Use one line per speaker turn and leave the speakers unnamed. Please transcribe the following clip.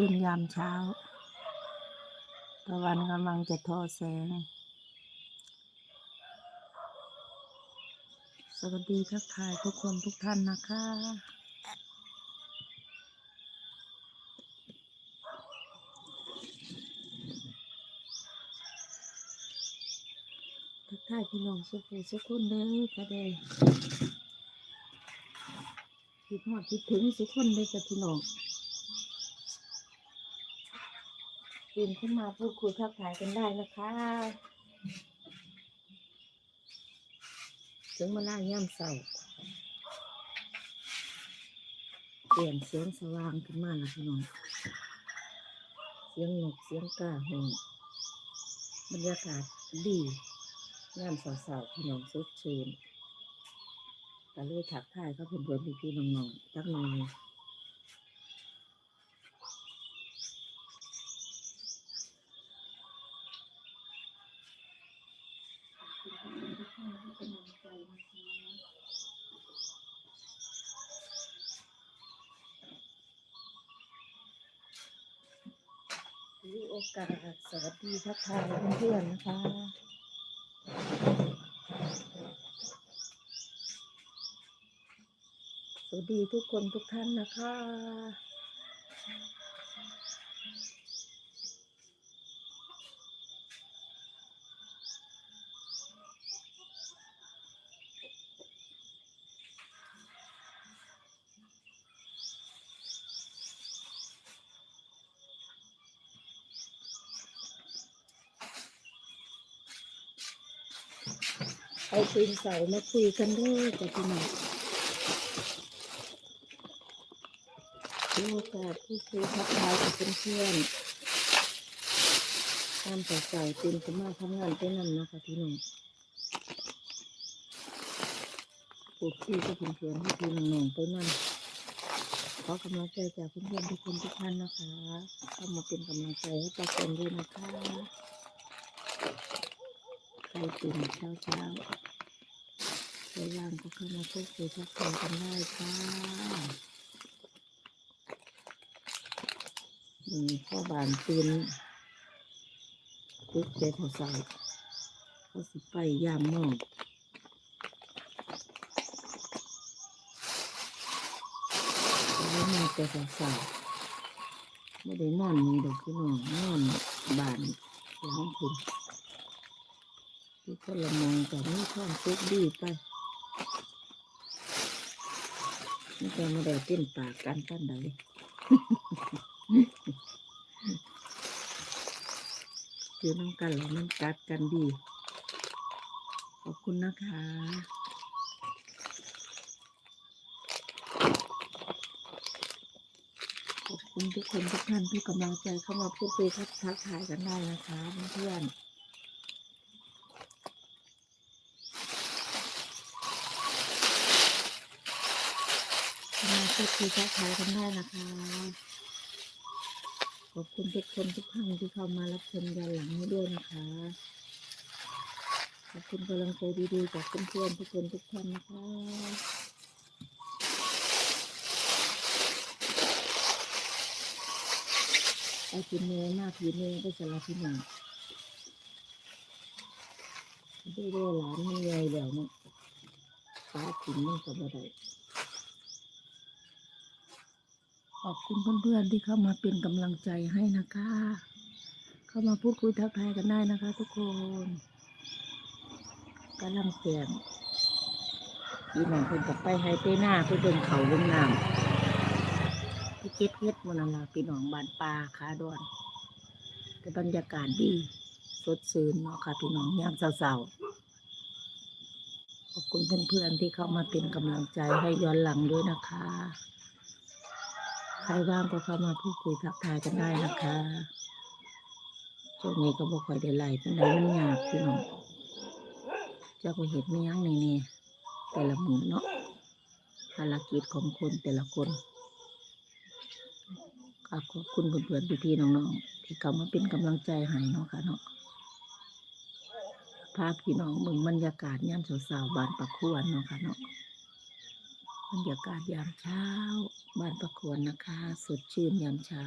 ตื่นยามเช้าตะวันกำลังจะทอแสง สวัสดีทักทายทุกคนทุกท่านนะคะทักทายพี่น้องสุขุสุขคนเด้อก็ได้คิดฮอดคิดถึงสุขคนเลยจ้ะพี่น้อง ตื่นขึ้นมาพูดคุยทักทายกันได้นะคะถึงเวลาย่ำเสาเปลี่ยนเสียงสว่างขึ้นมาแล้วพี่น้องเสียงนกเสียงกาหงบรรยากาศดีงามสาวๆพี่น้องสดชื่นก็เลยถักทายเขาเพื่อนๆพี่ๆน้องๆจักหน่อย ถือโอกาสสวัสดีทักทายเพื่อนๆนะคะสวัสดีทุกคนทุกท่านนะคะ เอาปืนใส่มาคุยกันด้วยจ้ะพี่น้องโอกาสพูดคุยทักทายกับเพื่อนๆตามสาวๆตื่นขึ้นมาทำงานไปนั่นนะคะพี่น้องพูดคุยกับเพื่อนๆให้พี่น้องๆไปนั่นขอกำลังใจจากเพื่อนๆทุกคนทุกท่านนะคะเข้ามาเป็นกำลังใจให้ป้าคนด้วยนะคะใครตื่นเช้าเช้าๆ รว่างก็เข้ามาพูดคุยทักทายกันได้ค่ะอืมพ่อบานตื่นปุ๊บใจพอใส่เขาสิไปยามหมอกแล้วมาแต่สาวๆไม่ได้นอนนี่ดอกพี่น้องนอนบานหลังคุณที่คนละมองแต่ไม่ค่อยสุขดีไป นี่ก็มาได้เต้นปากกันกันได้คือน้องกันแล้วมันกัดกันดี ขอบคุณนะคะขอบคุณทุกคนทุกท่านที่กำลังใจเข้ามาพูดคุยทักทักทายกันได้นะคะเพื่อนๆ มาพูดคุยทักทายกันได้นะคะ ขอบคุณทุกคนทุกท่านที่เข้ามารับชมย้อนหลังให้ด้วยนะคะ ขอบคุณกำลังใจดีๆจากเพื่อนๆทุกคนทุกท่านนะคะไอ้กินเนื้อหน้าผีเนื้อไปสลับพี่หนาด้ได้หลานมันใหญ่แล้วเนาะป้ากินมันก็บ่ได้ อบคุณเพื่อนๆที่เข้ามาเป็นกำลังใจให้นะคะ เข้ามาพูดคุยทักทายกันได้นะคะ ทุกคนกำลังแจมพี่น้องเพิ่นกับไปให้ไปหน้าไปเดินเขาเบิ่งน้ำไปเก็บเฮ็ดมันอล่ะพี่น้องบานป่าขาดอนแต่บรรยากาศดี สดชื่นเนาะค่ะพี่น้องยามเศร้าๆขอบคุณเพื่อนๆที่เข้ามาเป็นกำลังใจให้ย้อนหลังด้วยนะคะ ครว่างก็เข้ามาพูดคุยทักทายกันได้นะคะช่วงนี้ก็บอกคอยได้ไล่เป็นไรมันยากพี่น้องเจ้าก็เห็นไม่ยั้งในนี่แต่ละมือเนาะภารกิจของคนแต่ละคนขอบคุณเพื่อนๆพี่ๆน้องๆที่เข้ามาเป็นกำลังใจให้เนาะค่ะเนาะพาพพี่น้องเมืองบรรยากาศยามสาวๆบ้านปักขวนเนาะค่ะเนาะบรรยากาศยามเช้า บ้านประควรนะคะ สดชื่นยามเช้า